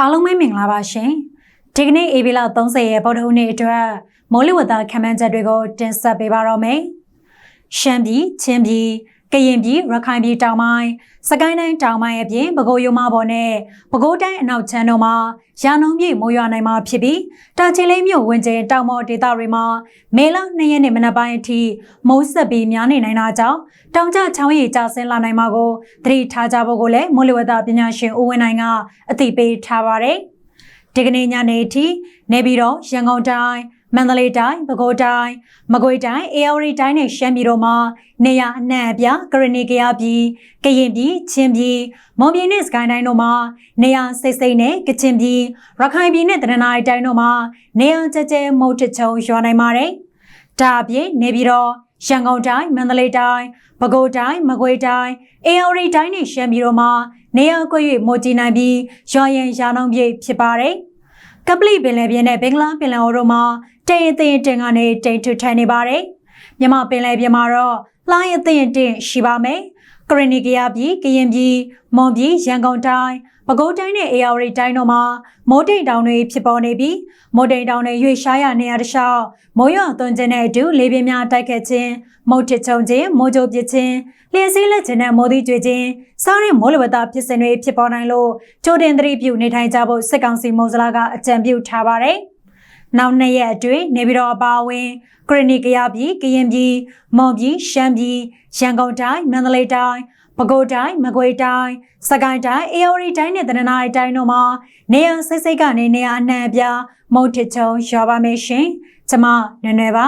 အားလုံးပဲမင်္ဂလာပါရှင်ဒီကနေ့ AB လ30ရဲ့ဗုဒ္ဓဟူးနေ့အတွက်မိုးလေဝသခန့်မှန်းချက်တွေကိုတင်ဆက်ပေးပါတော့မယ်ရှမ်းပြည်ချင်းပြည် ကရင်ပြည်ရခိုင်ပြည်တောင်ပိုင်းစကိုင်းတိုင်းတောင်ပိုင်းအပြင်ပဲခူးရိုးမပေါ်နဲ့ပဲခူးတိုင်းအနောက်ချမ်းတို့မှာရာနှုန်းပြည့်မိုးရွာနိုင်မှာဖြစ်ပြီးတာချီလိမ့်မြို့ဝင်ကျင်းတောင်ပေါ်ဒေသတွေမှာမေလ2ရက်နေ့မနက်ပိုင်းအထိမိုးဆက်ပြီးများနေနိုင်တာကြောင့်တောင်ကျချောင်းရည်ကျဆင်းလာနိုင်မှာကိုသတိထားကြဖို့ကိုလည်းမိုးလေဝသပညာရှင်ဦးဝင်းနိုင်ကအသိပေးထားပါတယ်။ဒီကနေ့ညနေအထိနေပြည်တော်ရန်ကုန်တိုင်း မန္တလေးတိုင်းပဲခူးတိုင်းမကွေးတိုင်းအေရဝတီတိုင်းနဲ့ရှမ်းပြည်တို့မှာနေရအနှံ့အပြားကရဏီကရပြည်ကရင်ပြည်ချင်းပြည်မွန်ပြည်နဲ့စကိုင်းတိုင်းတို့မှာနေရစိတ်စိတ်နဲ့ကချင်ပြည်ရခိုင်ပြည်နဲ့တနင်္သာရီတိုင်းတို့မှာနေရကြကြဲမုတ်တချုံရွာနိုင်ပါတယ်။ဒါအပြင်နေပြည်တော်ရန်ကုန်တိုင်းမန္တလေးတိုင်းပဲခူးတိုင်းမကွေးတိုင်းအေရဝတီတိုင်းနဲ့ရှမ်းပြည်တို့မှာနေရကွက်၍မိုးကြီးနိုင်ပြီးရွာရင်ရာနှုန်းပြည့်ဖြစ်ပါတယ်။ကပလီပင်လယ်ပြင်နဲ့ဘင်္ဂလားပင်လယ်အော်တို့မှာ တိမ်အသိတင်ကနေတိမ်ထွထန်နေပါတယ်။မြမပင်လယ်ပြင်မှာတော့လှိုင်းအသိတင်ရှိပါမယ်။ကရဏီကရပြည်ကရင်ပြည်မွန်ပြည်ရန်ကုန်တိုင်းပဲခူးတိုင်းနဲ့အေရဝတီတိုင်းတို့မှာမိုးတိမ်တောင်တွေဖြစ်ပေါ်နေပြီးမိုးတိမ်တောင်တွေရွေ့ရှားရနေရတခြားမိုးရွာသွန်းခြင်းနဲ့အတူလေပြင်းများတိုက်ခတ်ခြင်းမုတ်ထချုံခြင်းမိုးကြိုပစ်ခြင်းလျှက်စီးလက်ခြင်းနဲ့မိုးသီးကြွေခြင်းစားတဲ့မိုးလေဝသဖြစ်စဉ်တွေဖြစ်ပေါ်နိုင်လို့ကြိုတင်သတိပြုနေထိုင်ကြဖို့စစ်ကောင်စီမုံစလာကအကြံပြုထားပါတယ်။ နောက်နှစ်ရက်အတွင်းနေပြည်တော်အပါအဝင်ကရဏီကရပြည်ကရင်ပြည်မော်ပြည်ရှမ်းပြည်ရန်ကုန်တိုင်းမန္တလေးတိုင်းပဲခူးတိုင်းမကွေးတိုင်းစကိုင်းတိုင်းအေရဝတီတိုင်းနဲ့တနင်္သာရီတိုင်းတို့မှာနေရစိတ်စိတ်ကနေနေရအနှံ့အပြားမုတ်ထချုံရွာပါမယ်ရှင်။ကျမနွယ်နွယ်ပါ